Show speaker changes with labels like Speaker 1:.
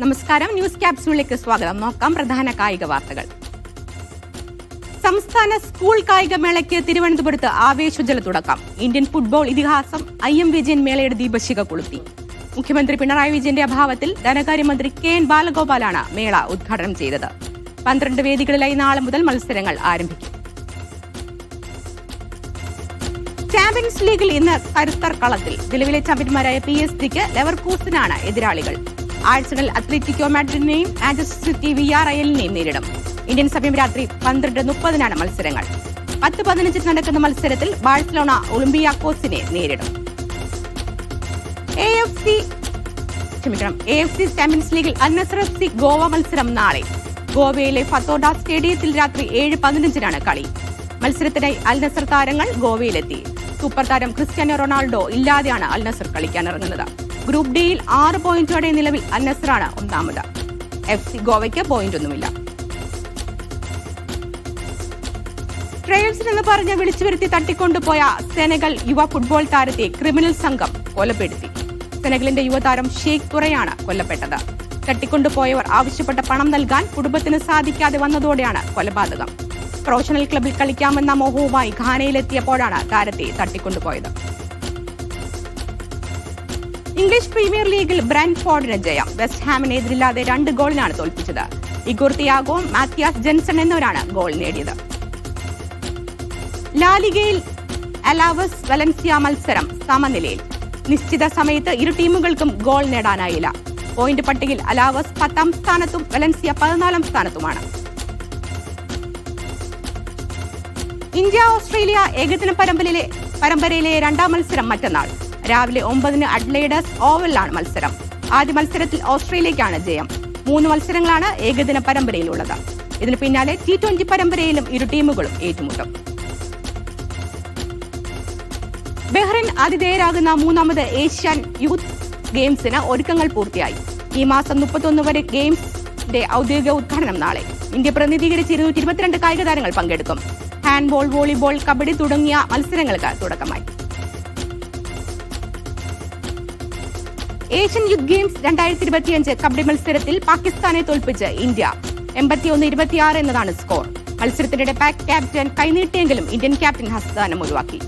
Speaker 1: നമസ്കാരം. ന്യൂസ് ക്യാപ്സ്യൂളിലേക്ക് സ്വാഗതം. നോക്കാം പ്രധാന കായിക വാർത്തകൾ. സംസ്ഥാന സ്കൂൾ കായികമേളയ്ക്ക് തിരുവനന്തപുരത്ത് ആവേശജല തുടക്കം. ഇന്ത്യൻ ഫുട്ബോൾ ഇതിഹാസം ഐ എം വിജയൻ മേളയുടെ ദീപശിക കൊളുത്തി. മുഖ്യമന്ത്രി പിണറായി വിജയന്റെ അഭാവത്തിൽ ധനകാര്യമന്ത്രി കെ എൻ ബാലഗോപാലാണ് മേള ഉദ്ഘാടനം ചെയ്തത്. പന്ത്രണ്ട് വേദികളിലായി നാളെ മുതൽ മത്സരങ്ങൾ ആരംഭിക്കും. ചാമ്പ്യൻസ് ലീഗിൽ ഇന്ന് കരുത്തർ കളത്തിൽ. നിലവിലെ ചാമ്പ്യന്മാരായ പി എസ് ജിക്ക് ലെവർകൂസിനാണ് എതിരാളികൾ. ആഴ്സണൽ അത്ലറ്റിക്കോ മാഡ്രിഡിനെയും മാഞ്ചസ്റ്റർ സിറ്റി വി ആർ അയലിനെയും നേരിടും. ഇന്ത്യൻ സമയം രാത്രി പന്ത്രണ്ട് മുപ്പതിനാണ് മത്സരങ്ങൾ. പത്ത് പതിനഞ്ചിൽ നടക്കുന്ന മത്സരത്തിൽ ബാഴ്സലോണ ഒളിമ്പിയാക്കോസിനെ നേരിടും. ചാമ്പ്യൻസ് ലീഗിൽ സി ഗോവ മത്സരം നാളെ. ഗോവയിലെ ഫത്തോഡ സ്റ്റേഡിയത്തിൽ രാത്രി ഏഴ് പതിനഞ്ചിനാണ് കളി. മത്സരത്തിനായി അൽനസർ താരങ്ങൾ ഗോവയിലെത്തി. സൂപ്പർ താരം ക്രിസ്ത്യാനോ റൊണാൾഡോ ഇല്ലാതെയാണ് അൽനസർ കളിക്കാനിറങ്ങുന്നത്. ഗ്രൂപ്പ് ഡിയിൽ ആറ് പോയിന്റോടെ നിലവിൽ അന്നസറാണ് നസറാണ് ഒന്നാമത്. എഫ് സി ഗോവയ്ക്ക് പോയിന്റ് ഒന്നുമില്ല. ട്രയൽസിൽ എന്ന് പറഞ്ഞ് വിളിച്ചു വരുത്തി തട്ടിക്കൊണ്ടുപോയ സെനഗൽ യുവ ഫുട്ബോൾ താരത്തെ ക്രിമിനൽ സംഘം കൊലപ്പെടുത്തി. സെനഗലിന്റെ യുവതാരം ഷെയ്ഖ് തുറയാണ് കൊല്ലപ്പെട്ടത്. തട്ടിക്കൊണ്ടുപോയവർ ആവശ്യപ്പെട്ട പണം നൽകാൻ കുടുംബത്തിന് സാധിക്കാതെ വന്നതോടെയാണ് കൊലപാതകം. പ്രൊഫഷണൽ ക്ലബിൽ കളിക്കാമെന്ന മോഹവുമായി ഘാനയിലെത്തിയപ്പോഴാണ് താരത്തെ തട്ടിക്കൊണ്ടുപോയത്. ഇംഗ്ലീഷ് പ്രീമിയർ ലീഗിൽ ബ്രാൻഫോർഡിന് ജയം. വെസ്റ്റ് ഹാമിനെ എതിരില്ലാതെ രണ്ട് ഗോളിനാണ് തോൽപ്പിച്ചത്. ഇഗോർ തിയാഗോ മാത്യാസ് ജെൻസൺ എന്നിവരാണ് ഗോൾ നേടിയത്. ലാലിഗയിൽ അലാവസ് വലൻസിയ മത്സരം സമനിലയിൽ. നിശ്ചിത സമയത്ത് ഇരു ടീമുകൾക്കും ഗോൾ നേടാനായില്ല. പോയിന്റ് പട്ടികയിൽ അലാവസ് പത്താം സ്ഥാനത്തും വലൻസിയ പതിനാലാം സ്ഥാനത്തുമാണ്. ഇന്ത്യ ഓസ്ട്രേലിയ ഏകദിന പരമ്പരയിലെ പരമ്പരയിലെ രണ്ടാം മത്സരം മറ്റന്നാൾ. രാവിലെ ഒമ്പതിന് അഡ്ലൈഡേഴ്സ് ഓവലിലാണ് മത്സരം. ആദ്യ മത്സരത്തിൽ ഓസ്ട്രേലിയക്കാണ് ജയം. മൂന്ന് മത്സരങ്ങളാണ് ഏകദിന പരമ്പരയിലുള്ളത്. ഇതിന് പിന്നാലെ ടി ട്വന്റി പരമ്പരയിലും ഇരു ടീമുകളും ഏറ്റുമുട്ടും. ബഹ്റിൻ ആതിഥേയരാകുന്ന മൂന്നാമത് ഏഷ്യൻ യൂത്ത് ഗെയിംസിന് ഒരുക്കങ്ങൾ പൂർത്തിയായി. ഈ മാസം മുപ്പത്തൊന്ന് വരെ ഗെയിംസിന്റെ ഔദ്യോഗിക ഉദ്ഘാടനം നാളെ. ഇന്ത്യ പ്രതിനിധീകരിച്ച് ഇരുന്നൂറ്റി ഇരുപത്തിരണ്ട് കായിക താരങ്ങൾ പങ്കെടുക്കും. ഹാൻഡ്ബോൾ വോളിബോൾ കബഡി തുടങ്ങിയ മത്സരങ്ങൾക്ക് തുടക്കമായി. ഏഷ്യൻ യൂത്ത് ഗെയിംസ് രണ്ടായിരത്തി ഇരുപത്തിയഞ്ച് കബഡി മത്സരത്തിൽ പാകിസ്ഥാനെ തോൽപ്പിച്ച് ഇന്ത്യ. എൺപത്തിയൊന്ന് ഇരുപത്തിയാറ് എന്നതാണ് സ്കോർ. മത്സരത്തിനിടെ പാക് ക്യാപ്റ്റൻ കൈനീട്ടിയെങ്കിലും ഇന്ത്യൻ ക്യാപ്റ്റൻ ഹസ്താനം ഒഴിവാക്കി.